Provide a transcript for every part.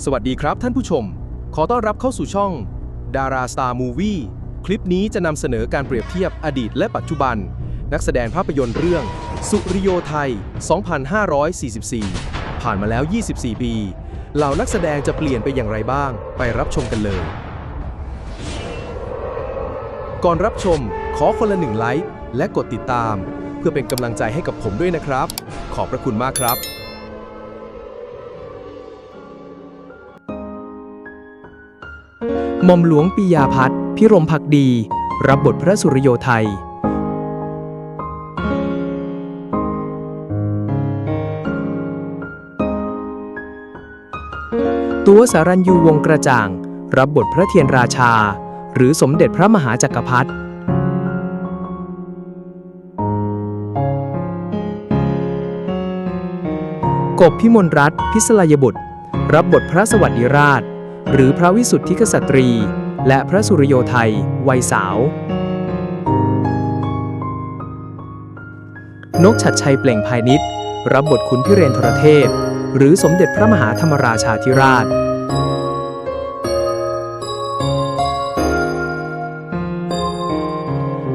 สวัสดีครับท่านผู้ชม ขอต้อนรับเข้าสู่ช่อง Dara Star Movie คลิปนี้จะนำเสนอการเปรียบเทียบอดีตและปัจจุบัน นักแสดงภาพยนตร์เรื่อง สุริโยไทย 2544 ผ่านมาแล้ว 24 ปี เหล่านักแสดงจะเปลี่ยนไปอย่างไรบ้าง ไปรับชมกันเลย ก่อนรับชมขอคนละหนึ่งไลค์และกดติดตาม เพื่อเป็นกำลังใจให้กับผมด้วยนะครับ ขอบพระคุณมากครับ หม่อมหลวงปิยาพัฒน์พิรมพักดี รับบทพระสุริโยไทย ตัวสารัญยูวงกระจ่าง รับบทพระเทียนราชา หรือสมเด็จพระมหาจักรพรรดิกบพิมลรัตน์พิศลายบุตร รับบทพระสวัสดิราช หรือพระวิสุทธิกษัตรี และพระสุริโยไทย วัยสาว นกชัดชัยเปล่งภายนิดรับบทขุนพิเรนทรเทพ หรือสมเด็จพระมหาธรรมราชาธิราช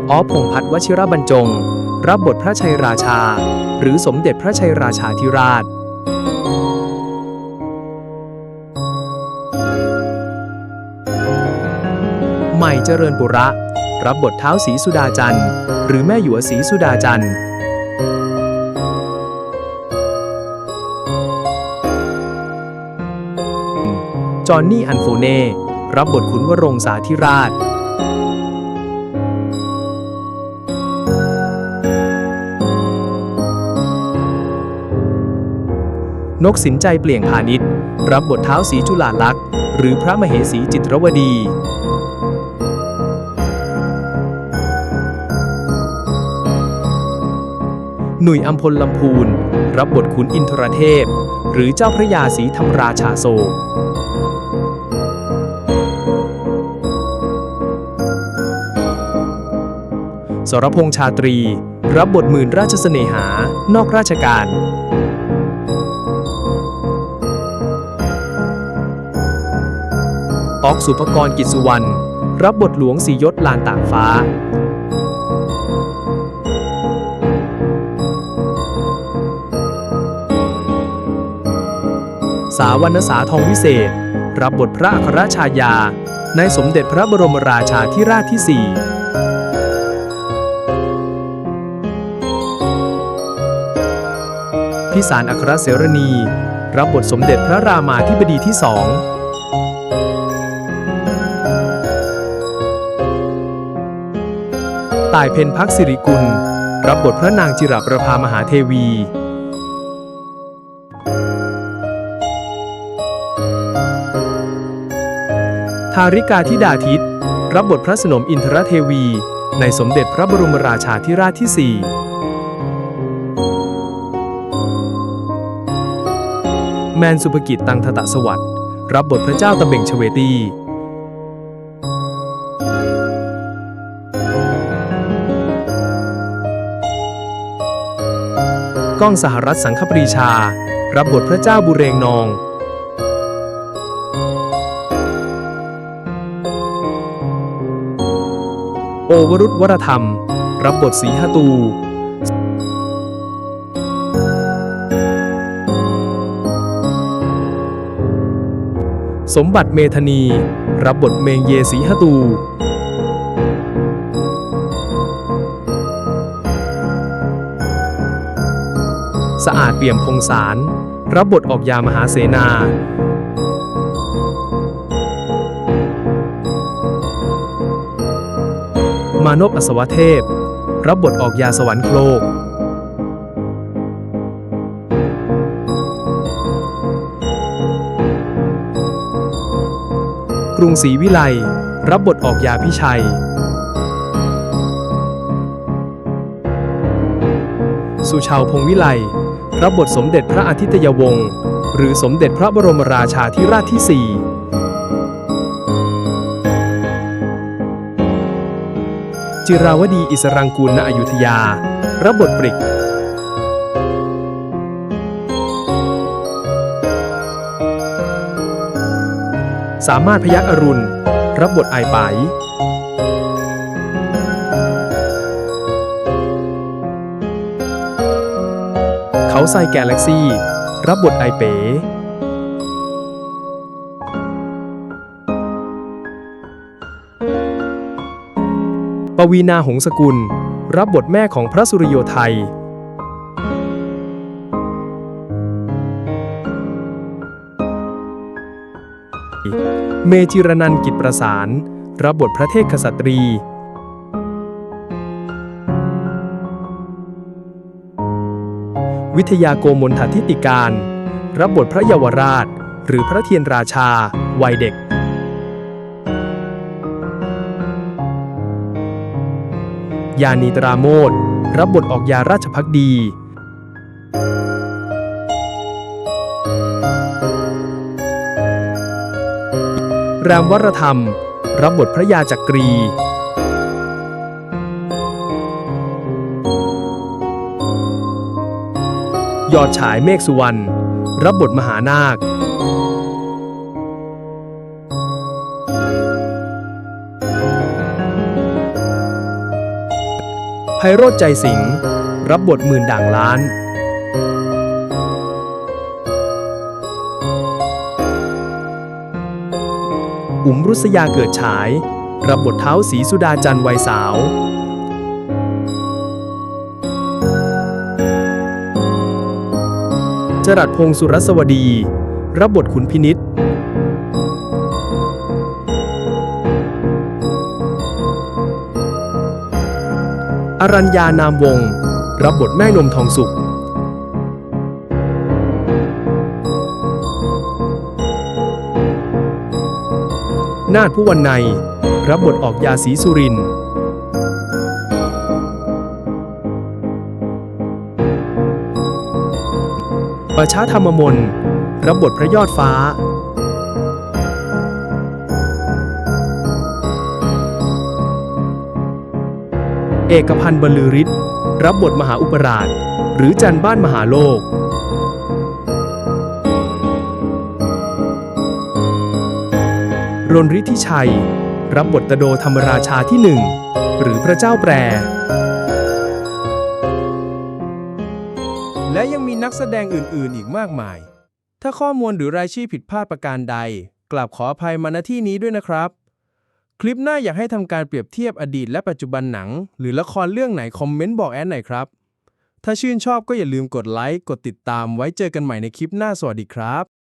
ออพงพัฒวชิระบรรจง รับบทพระชัยราชา หรือสมเด็จพระชัยราชาธิราช เจริญบุระ รับบทเท้าสีสุดาจันทร์ หรือแม่หยวสีสุดาจันทร์จอห์นนี่อันโฟเน่ รับบทขุนวรงศาธิราช นกสินใจเปลี่ยงพาณิชย์ รับบทเท้าสีจุฬาลักษณ์หรือพระมเหสีจิตรวดี หนุ่ยอัมพลลำพูน รับบทขุนอินทรเทพ หรือเจ้าพระยาศรีธรรมราชาโศกสรพงษ์ชาตรี รับบทหมื่นราชสเสน่หา นอกราชการตอกสุภกรกิจสุวรรณ รับบทหลวงสียศลานต่ากฟ้า สาวรรณสาทองวิเศษ รับบทพระอัครชายา ในสมเด็จพระบรมราชาธิราชที่4พิสารอัครเสรณี รับบทสมเด็จพระรามาธิบดีที่สองต่ายเพนพักสิริกุล รับบทพระนางจิรประภามหาเทวี ทาริกาธิดาทิตรับบทพระสนมอินทรเทวี ในสมเด็จพระบรมราชาธิราชที่4แมนสุภกิจตังทตะสวัสดิ์รับบทพระเจ้าตะเบ่งชเวตี ก้องสหรัฐสังคปรีชา รับบทพระเจ้าบุเรงนอง โอวรุษวรธรรม รับบทสีหตู สมบัติเมธนี รับบทเมงเยสีหตู สะอาดเปี่ยมพงสาร รับบทออกยามหาเสนา มานพอัศวเทพ รับบทออกยาสวรรค์โลก กรุงศรีวิไลรับบทออกยาพิชัย สุชาวพงวิไลรับบทสมเด็จพระอาทิตยวงศ์หรือสมเด็จพระบรมราชาธิราชที่4 จิราวดีอิสรังกูลณอยุธยา รับบทปริก สามารถพยักอรุณ รับบทไอไปเขาใส่แกแล็กซี่ รับบทไอเป๋ ปวีนาหงสกุล รับบทแม่ของพระสุริโยไทย เมจิรนันกิจประสาน รับบทพระเทพกษัตรี วิทยาโกมลทัทิติการ รับบทพระเยาวราช หรือพระเทียนราชา วัยเด็ก ยานีตราโมดรับบทออกยาราชพักดีแรมวรธรรม รับบทพระยาจักรี ยอดฉายเมฆสุวรรณ รับบทมหานาค ไพโรธใจสิงห์รับบทหมื่นด่างล้าน อุ๋มรุษยาเกิดฉาย รับบทเท้าสีสุดาจันวัยสาว จรัสพงศ์สุรสวดี รับบทขุนพินิษ อรัญญานามวง รับบทแม่นมทองสุข นาถผู้วันใน รับบทออกยาศรีสุรินประชาธรรมมนรับบทพระยอดฟ้า เอกพันธ์บรรลือฤทธิ์รับบทมหาอุปราช หรือจันบ้านมหาโลก รนฤทธิชัย รับบทตโดธรรมราชาที่หนึ่งหรือพระเจ้าแปร และยังมีนักแสดงอื่น ๆ อีกมากมาย ถ้าข้อมูลหรือรายชื่อผิดพลาดประการใด กลับขออภัยมาณที่นี้ด้วยนะครับ คลิปหน้าอยากให้ทำการเปรียบเทียบอดีตและปัจจุบันหนัง หรือละครเรื่องไหนคอมเมนต์บอกแอดหน่อยครับ ถ้าชื่นชอบก็อย่าลืมกดไลค์ กดติดตามไว้เจอกันใหม่ในคลิปหน้าสวัสดีครับ